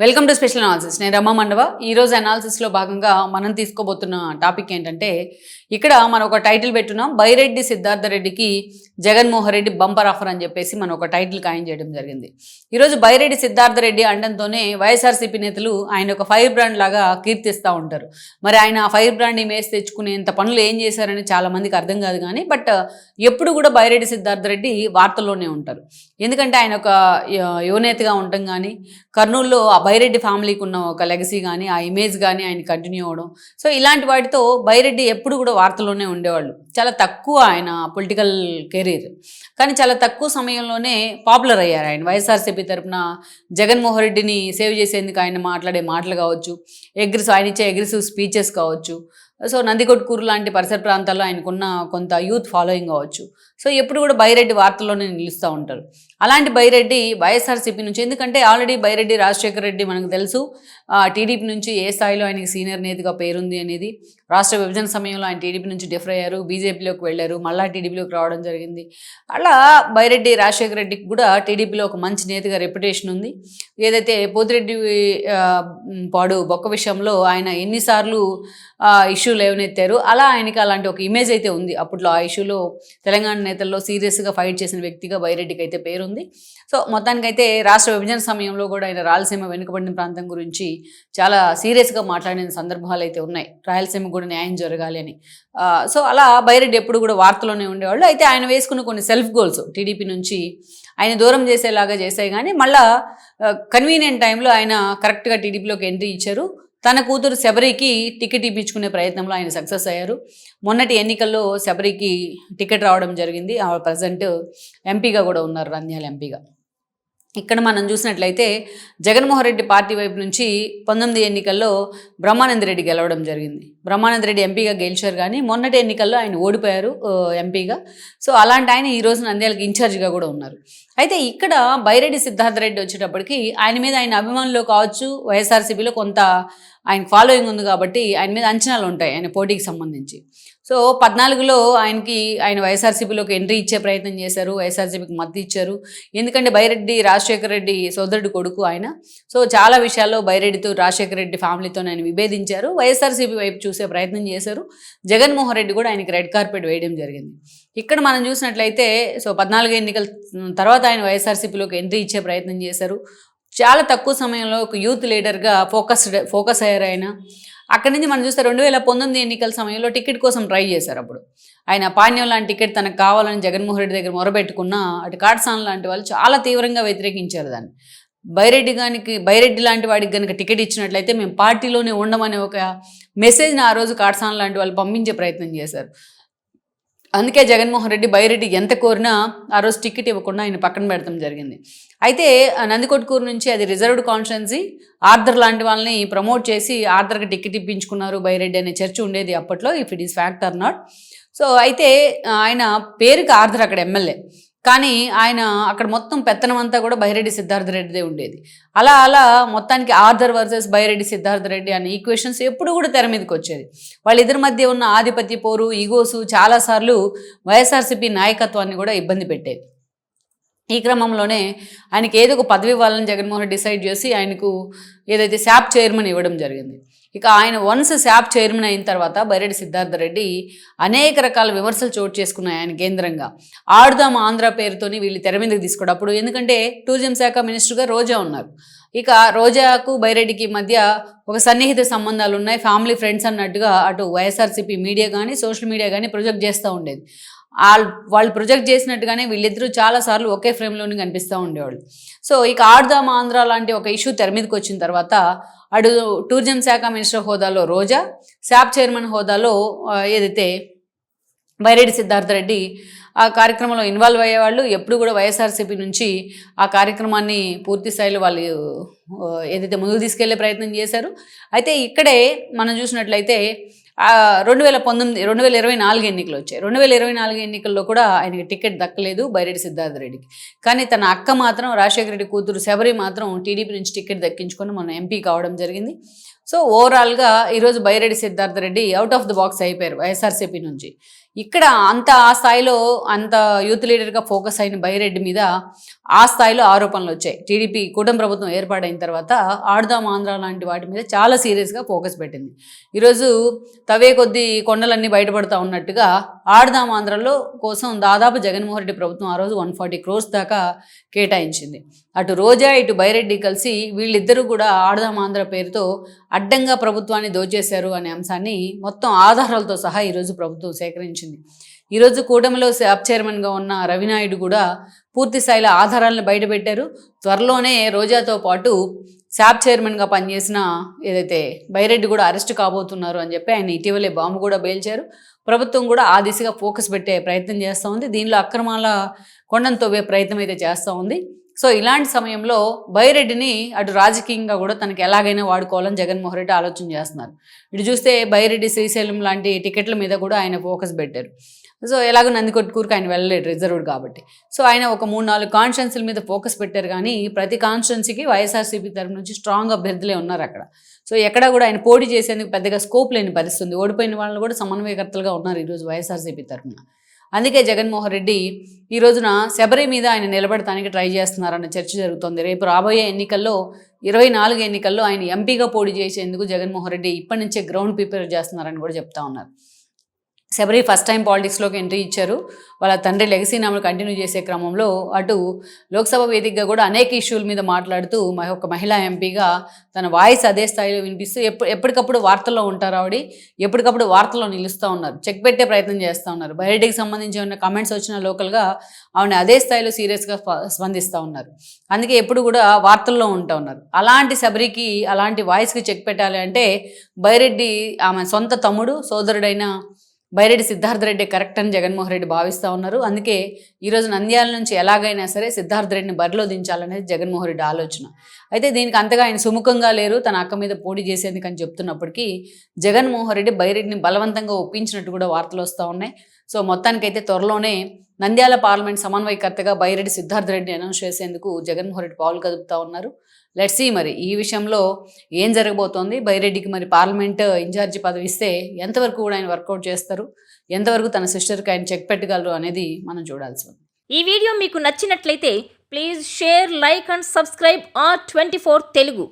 Welcome to special analysis నేను రమా మండవ. ఈరోజు అనాలిసిస్లో భాగంగా మనం తీసుకోబోతున్న టాపిక్ ఏంటంటే ఇక్కడ మనం ఒక టైటిల్ పెట్టున్నాం బైరెడ్డి సిద్ధార్థ రెడ్డికి జగన్మోహన్ రెడ్డి బంపర్ ఆఫర్ అని చెప్పేసి మనం ఒక టైటిల్ ఖాయం చేయడం జరిగింది. ఈరోజు బైరెడ్డి సిద్ధార్థ రెడ్డి అండంతోనే వైఎస్ఆర్సీపీ నేతలు ఆయన ఒక ఫైర్ బ్రాండ్ లాగా కీర్తిస్తూ ఉంటారు. మరి ఆయన ఆ ఫైర్ బ్రాండ్ ఇమేజ్ తెచ్చుకునేంత పనులు ఏం చేశారని చాలామందికి అర్థం కాదు కానీ బట్ ఎప్పుడు కూడా బైరెడ్డి సిద్ధార్థ రెడ్డి వార్తల్లోనే ఉంటారు. ఎందుకంటే ఆయన ఒక యువనేతగా ఉండటం కానీ కర్నూలులో బైరెడ్డి ఫ్యామిలీకి ఉన్న ఒక లెగసీ కానీ ఆ ఇమేజ్ కానీ ఆయన కంటిన్యూ అవ్వడం సో ఇలాంటి వాటితో బైరెడ్డి ఎప్పుడు కూడా వార్తల్లోనే ఉండేవాళ్ళు. చాలా తక్కువ ఆయన పొలిటికల్ కెరీర్ కానీ చాలా తక్కువ సమయంలోనే పాపులర్ అయ్యారు ఆయన. వైఎస్ఆర్సీపీ తరఫున జగన్మోహన్ రెడ్డిని సేవ్ చేసేందుకు ఆయన మాట్లాడే మాటలు కావచ్చు ఎగ్రెస్ ఆయన ఇచ్చే అగ్రెసివ్ స్పీచెస్ కావచ్చు. సో నందికొట్కూరు లాంటి పరిసర ప్రాంతాల్లో ఆయనకున్న కొంత యూత్ ఫాలోయింగ్ కావచ్చు. సో ఎప్పుడు కూడా బైరెడ్డి వార్తల్లోనే నిలుస్తూ ఉంటారు. అలాంటి బైరెడ్డి వైఎస్ఆర్సీపీ నుంచి ఎందుకంటే ఆల్రెడీ బైరెడ్డి రాజశేఖర రెడ్డి మనకు తెలుసు టీడీపీ నుంచి ఏ స్థాయిలో ఆయనకి సీనియర్ నేతగా పేరుంది అనేది. రాష్ట్ర విభజన సమయంలో ఆయన టీడీపీ నుంచి డిఫర్ అయ్యారు బీజేపీలోకి వెళ్ళారు మళ్ళా టీడీపీలోకి రావడం జరిగింది. అలా బైరెడ్డి రాజశేఖర రెడ్డికి కూడా టీడీపీలో ఒక మంచి నేతగా రెప్యుటేషన్ ఉంది. ఏదైతే పోతిరెడ్డి పాడు బొక్క విషయంలో ఆయన ఎన్నిసార్లు ఇష్యూ లేవనెత్తారు. అలా ఆయనకి అలాంటి ఒక ఇమేజ్ అయితే ఉంది. అప్పట్లో ఆ ఇష్యూలో తెలంగాణ నేతల్లో సీరియస్గా ఫైట్ చేసిన వ్యక్తిగా బైరెడ్డికి అయితే పేరుంది. సో మొత్తానికైతే రాష్ట్ర విభజన సమయంలో కూడా ఆయన రాయలసీమ వెనుకబడిన ప్రాంతం గురించి చాలా సీరియస్గా మాట్లాడిన సందర్భాలు అయితే ఉన్నాయి. రాయలసీమ కూడా న్యాయం జరగాలి అని. సో అలా బైరెడ్డి ఎప్పుడు కూడా వార్తలోనే ఉండేవాళ్ళు. అయితే ఆయన వేసుకున్న కొన్ని సెల్ఫ్ గోల్స్ టీడీపీ నుంచి ఆయన దూరం చేసేలాగా చేశాయి. కానీ మళ్ళా కన్వీనియంట్ టైంలో ఆయన కరెక్ట్గా టీడీపీలోకి ఎంట్రీ ఇచ్చారు. తన కూతురు శబరికి టికెట్ ఇప్పించుకునే ప్రయత్నంలో ఆయన సక్సెస్ అయ్యారు. మొన్నటి ఎన్నికల్లో శబరికి టికెట్ రావడం జరిగింది. ఆ ప్రజెంట్ ఎంపీగా కూడా ఉన్నారు నంద్యాల ఎంపీగా. ఇక్కడ మనం చూసినట్లయితే జగన్మోహన్ రెడ్డి పార్టీ వైపు నుంచి పంతొమ్మిది ఎన్నికల్లో బ్రహ్మానంద రెడ్డి గెలవడం జరిగింది. బ్రహ్మానంద రెడ్డి ఎంపీగా గెలిచారు కానీ మొన్నటి ఎన్నికల్లో ఆయన ఓడిపోయారు ఎంపీగా. సో అలాంటి ఆయన ఈ రోజు నంద్యాలకు ఇన్ఛార్జిగా కూడా ఉన్నారు. అయితే ఇక్కడ బైరెడ్డి సిద్ధార్థ రెడ్డి వచ్చేటప్పటికి ఆయన మీద ఆయన అభిమానులు కావచ్చు వైఎస్ఆర్సీపీలో కొంత ఆయన ఫాలోయింగ్ ఉంది కాబట్టి ఆయన మీద అంచనాలు ఉంటాయి ఆయన పోటీకి సంబంధించి. సో పద్నాలుగులో ఆయనకి ఆయన వైఎస్ఆర్సీపీలోకి ఎంట్రీ ఇచ్చే ప్రయత్నం చేశారు వైఎస్ఆర్సీపీకి మద్దతు ఇచ్చారు. ఎందుకంటే బైరెడ్డి రాజశేఖర రెడ్డి సోదరుడు కొడుకు ఆయన. సో చాలా విషయాల్లో బైరెడ్డితో రాజశేఖర రెడ్డి ఫ్యామిలీతో ఆయన విభేదించారు. వైఎస్ఆర్సీపీ వైపు చూసే ప్రయత్నం చేశారు. జగన్మోహన్ రెడ్డి కూడా ఆయనకి రెడ్ కార్పెట్ వేయడం జరిగింది. ఇక్కడ మనం చూసినట్లయితే సో పద్నాలుగు ఎన్నికల తర్వాత ఆయన వైఎస్ఆర్సీపీలోకి ఎంట్రీ ఇచ్చే ప్రయత్నం చేశారు. చాలా తక్కువ సమయంలో ఒక యూత్ లీడర్గా ఫోకస్డ్ ఫోకస్ అయ్యారు ఆయన అక్కడి నుంచి మనం చూస్తే రెండు వేల పంతొమ్మిది ఎన్నికల సమయంలో టికెట్ కోసం ట్రై చేశారు అప్పుడు. ఆయన పాణ్యం లాంటి టికెట్ తనకు కావాలని జగన్మోహన్ రెడ్డి దగ్గర మొరబెట్టుకున్న అటు కాట్సాన్ లాంటి వాళ్ళు చాలా తీవ్రంగా వ్యతిరేకించారు దాన్ని. బైరెడ్డి గానికి బైరెడ్డి లాంటి వాడికి కనుక టికెట్ ఇచ్చినట్లయితే మేము పార్టీలోనే ఉండమనే ఒక మెసేజ్ని ఆ రోజు కాట్సాన్ లాంటి వాళ్ళు పంపించే ప్రయత్నం చేశారు. అందుకే జగన్మోహన్ రెడ్డి బైరెడ్డి ఎంత కోరినా ఆ రోజు టికెట్ ఇవ్వకుండా ఆయన పక్కన పెడతాం జరిగింది. అయితే ఆ నందికొట్కూరు నుంచి అది రిజర్వ్డ్ కాన్స్టిట్యున్సీ ఆర్థర్ లాంటి వాళ్ళని ప్రమోట్ చేసి ఆర్థర్కి టికెట్ ఇప్పించుకున్నారు బైరెడ్డి అనే చర్చ ఉండేది అప్పట్లో if it is fact or not so అయితే ఆయన పేరుకి ఆర్థర్ అక్కడ ఎమ్మెల్యే. కానీ ఆయన అక్కడ మొత్తం పెత్తనం అంతా కూడా బైరెడ్డి సిద్ధార్థ రెడ్డిదే ఉండేది. అలా అలా మొత్తానికి ఆర్థర్ వర్సెస్ బైరెడ్డి సిద్ధార్థ రెడ్డి అనే ఈక్వేషన్స్ ఎప్పుడు కూడా తెర మీదకి వచ్చేది. వాళ్ళిద్దరి మధ్య ఉన్న ఆధిపత్య పోరు ఈగోసు చాలాసార్లు వైఎస్ఆర్సీపీ నాయకత్వాన్ని కూడా ఇబ్బంది పెట్టేది ఈ క్రమంలోనే ఆయనకి ఏదో ఒక పదవి ఇవ్వాలని జగన్మోహన్ డిసైడ్ చేసి ఆయనకు ఏదైతే శాప్ చైర్మన్ ఇవ్వడం జరిగింది. ఇక ఆయన వన్స్ శాప్ చైర్మన్ అయిన తర్వాత బైరెడ్డి సిద్ధార్థ రెడ్డి అనేక రకాల విమర్శలు చోటు చేసుకున్నాయి ఆయన కేంద్రంగా. ఆడుదాం ఆంధ్ర పేరుతోని వీళ్ళు తెర మీదకి తీసుకోవడం అప్పుడు ఎందుకంటే టూరిజం శాఖ మినిస్టర్గా రోజా ఉన్నారు. ఇక రోజాకు బైరెడ్డికి మధ్య ఒక సన్నిహిత సంబంధాలు ఉన్నాయి. ఫ్యామిలీ ఫ్రెండ్స్ అన్నట్టుగా అటు వైఎస్ఆర్సీపీ మీడియా కానీ సోషల్ మీడియా కానీ ప్రొజెక్ట్ చేస్తూ ఉండేది. వాళ్ళు వాళ్ళు ప్రొజెక్ట్ చేసినట్టుగానే వీళ్ళిద్దరూ చాలాసార్లు ఒకే ఫ్రేమ్లోనే కనిపిస్తూ ఉండేవాళ్ళు. సో ఇక ఆడుదాం ఆంధ్ర లాంటి ఒక ఇష్యూ తెర మీదకి వచ్చిన తర్వాత అటు టూరిజం శాఖ మినిస్టర్ హోదాలో రోజా శాప్ చైర్మన్ హోదాలో ఏదైతే వైరెడ్డి సిద్ధార్థ రెడ్డి ఆ కార్యక్రమంలో ఇన్వాల్వ్ అయ్యేవాళ్ళు ఎప్పుడు కూడా వైఎస్ఆర్సీపీ నుంచి ఆ కార్యక్రమాన్ని పూర్తి స్థాయిలో వాళ్ళు ఏదైతే ముందుకు తీసుకెళ్ళే ప్రయత్నం చేశారు. అయితే ఇక్కడే మనం చూసినట్లయితే రెండు వేల పంతొమ్మిది రెండు వేల ఇరవై నాలుగు ఎన్నికలు వచ్చాయి. రెండు వేల ఇరవై నాలుగు ఎన్నికల్లో కూడా ఆయనకి టికెట్ దక్కలేదు బైరెడ్డి సిద్ధార్థ రెడ్డికి. కానీ తన అక్క మాత్రం రాజశేఖర రెడ్డి కూతురు శబరి మాత్రం టీడీపీ నుంచి టికెట్ దక్కించుకొని మనం ఎంపీ కావడం జరిగింది. సో ఓవరాల్గా ఈరోజు Byreddy Siddharth Reddy out of the box అయిపోయారు వైఎస్ఆర్సీపీ నుంచి. ఇక్కడ అంత ఆ స్థాయిలో అంత యూత్ లీడర్గా ఫోకస్ అయిన బైరెడ్డి మీద ఆ స్థాయిలో ఆరోపణలు వచ్చాయి. టీడీపీ కూటమి ప్రభుత్వం ఏర్పాటైన తర్వాత ఆడుదాం ఆంధ్ర లాంటి వాటి మీద చాలా సీరియస్గా ఫోకస్ పెట్టింది. ఈరోజు తవే కొద్దీ కొండలన్నీ బయటపడతా ఉన్నట్టుగా ఆడదాం ఆంధ్రలో కోసం దాదాపు జగన్మోహన్ రెడ్డి ప్రభుత్వం ఆ రోజు వన్ ఫార్టీ క్రోర్స్ దాకా కేటాయించింది. అటు రోజా ఇటు బైరెడ్డి కలిసి వీళ్ళిద్దరూ కూడా ఆడదాం ఆంధ్ర పేరుతో అడ్డంగా ప్రభుత్వాన్ని దోచేశారు అనే అంశాన్ని మొత్తం ఆధారాలతో సహా ఈరోజు ప్రభుత్వం సేకరించింది. ఈరోజు కూటమిలో శాప్ చైర్మన్గా ఉన్న రవినాయుడు కూడా పూర్తి స్థాయిలో ఆధారాలను బయటపెట్టారు త్వరలోనే రోజాతో పాటు శాప్ చైర్మన్గా పనిచేసిన ఏదైతే బైరెడ్డి కూడా అరెస్ట్ కాబోతున్నారు అని చెప్పి ఆయన ఇటీవలే బాంబు కూడా పేల్చారు ప్రభుత్వం కూడా ఆ దిశగా ఫోకస్ పెట్టే ప్రయత్నం చేస్తూ ఉంది. దీనిలో అక్రమాల కొండను తవ్వే ప్రయత్నం అయితే చేస్తూ ఉంది. సో ఇలాంటి సమయంలో బైరెడ్డిని అటు రాజకీయంగా కూడా తనకి ఎలాగైనా వాడుకోవాలని జగన్మోహన్ రెడ్డి ఆలోచన చేస్తున్నారు. ఇటు చూస్తే బైరెడ్డి శ్రీశైలం లాంటి టికెట్ల మీద కూడా ఆయన ఫోకస్ పెట్టారు. సో ఎలాగో నందికొట్కూరుకి ఆయన వెళ్ళలేడు రిజర్వ్డ్ కాబట్టి. సో ఆయన ఒక మూడు నాలుగు కాన్స్టిట్యున్సీల మీద ఫోకస్ పెట్టారు కానీ ప్రతి కాన్స్టిట్యున్సీకి వైఎస్ఆర్సీపీ తరపు నుంచి స్ట్రాంగ్ అభ్యర్థులే ఉన్నారు అక్కడ. సో ఎక్కడ కూడా ఆయన పోటీ చేసేందుకు పెద్దగా స్కోప్ లేని పరిస్థితి ఉంది. ఓడిపోయిన వాళ్ళు కూడా సమన్వయకర్తలుగా ఉన్నారు ఈరోజు వైఎస్ఆర్సీపీ తరఫున అందుకే జగన్మోహన్ రెడ్డి ఈ రోజున శబరి మీద ఆయన నిలబడటానికి ట్రై చేస్తున్నారన్న చర్చ జరుగుతోంది. రేపు రాబోయే ఎన్నికల్లో ఇరవై నాలుగు ఎన్నికల్లో ఆయన ఎంపీగా పోటీ చేసేందుకు జగన్మోహన్ రెడ్డి ఇప్పటి నుంచే గ్రౌండ్ ప్రిపేర్ చేస్తున్నారని కూడా చెప్తా ఉన్నారు. శబరి ఫస్ట్ టైం పాలిటిక్స్లోకి ఎంట్రీ ఇచ్చారు. వాళ్ళ తండ్రి లెగసీ నామలు కంటిన్యూ చేసే క్రమంలో అటు లోక్సభ వేదికగా కూడా అనేక ఇష్యూల మీద మాట్లాడుతూ ఒక మహిళా ఎంపీగా తన వాయిస్ అదే స్థాయిలో వినిపిస్తూ ఎప్పుడు ఎప్పటికప్పుడు వార్తల్లో ఉంటారు ఆవిడ. ఎప్పటికప్పుడు వార్తల్లో నిలుస్తూ ఉన్నారు. చెక్ పెట్టే ప్రయత్నం చేస్తూ ఉన్నారు. బయటికి సంబంధించి ఉన్న కమెంట్స్ వచ్చిన లోకల్గా ఆవిడ అదే స్థాయిలో సీరియస్గా స్పందిస్తూ ఉన్నారు. అందుకే ఎప్పుడు కూడా వార్తల్లో ఉంటూ ఉన్నారు. అలాంటి శబరికి అలాంటి వాయిస్కి చెక్ పెట్టాలి అంటే బైరెడ్డి ఆమె సొంత తమ్ముడు సోదరుడైన బైరెడ్డి సిద్ధార్థ రెడ్డి కరెక్ట్ అని జగన్మోహన్ రెడ్డి భావిస్తూ ఉన్నారు. అందుకే ఈరోజు నంద్యాల నుంచి ఎలాగైనా సరే సిద్ధార్థ రెడ్డిని బరిలో దించాలనేది జగన్మోహన్ రెడ్డి ఆలోచన. అయితే దీనికి అంతగా ఆయన సుముఖంగా లేరు. తన అక్క మీద పోటీ చేసేందుకు అని చెప్తున్నప్పటికీ జగన్మోహన్ రెడ్డి బైరెడ్డిని బలవంతంగా ఒప్పించినట్టు కూడా వార్తలు వస్తూ ఉన్నాయి. సో మొత్తానికైతే త్వరలోనే నంద్యాల పార్లమెంట్ సమన్వయకర్తగా బైరెడ్డి సిద్ధార్థ రెడ్డి అనౌన్స్ చేసేందుకు జగన్మోహన్ రెడ్డి పావులు కదుపుతా ఉన్నారు. లెట్స్ సీ మరి ఈ విషయంలో ఏం జరగబోతోంది? బైరెడ్డికి మరి పార్లమెంట్ ఇన్ఛార్జి పదవి ఇస్తే ఎంతవరకు కూడా ఆయన వర్కౌట్ చేస్తారు? ఎంతవరకు తన సిస్టర్కి ఆయన చెక్ పెట్టగలరు అనేది మనం చూడాల్సి ఉంది. ఈ వీడియో మీకు నచ్చినట్లయితే please share like and subscribe R twenty four Telugu.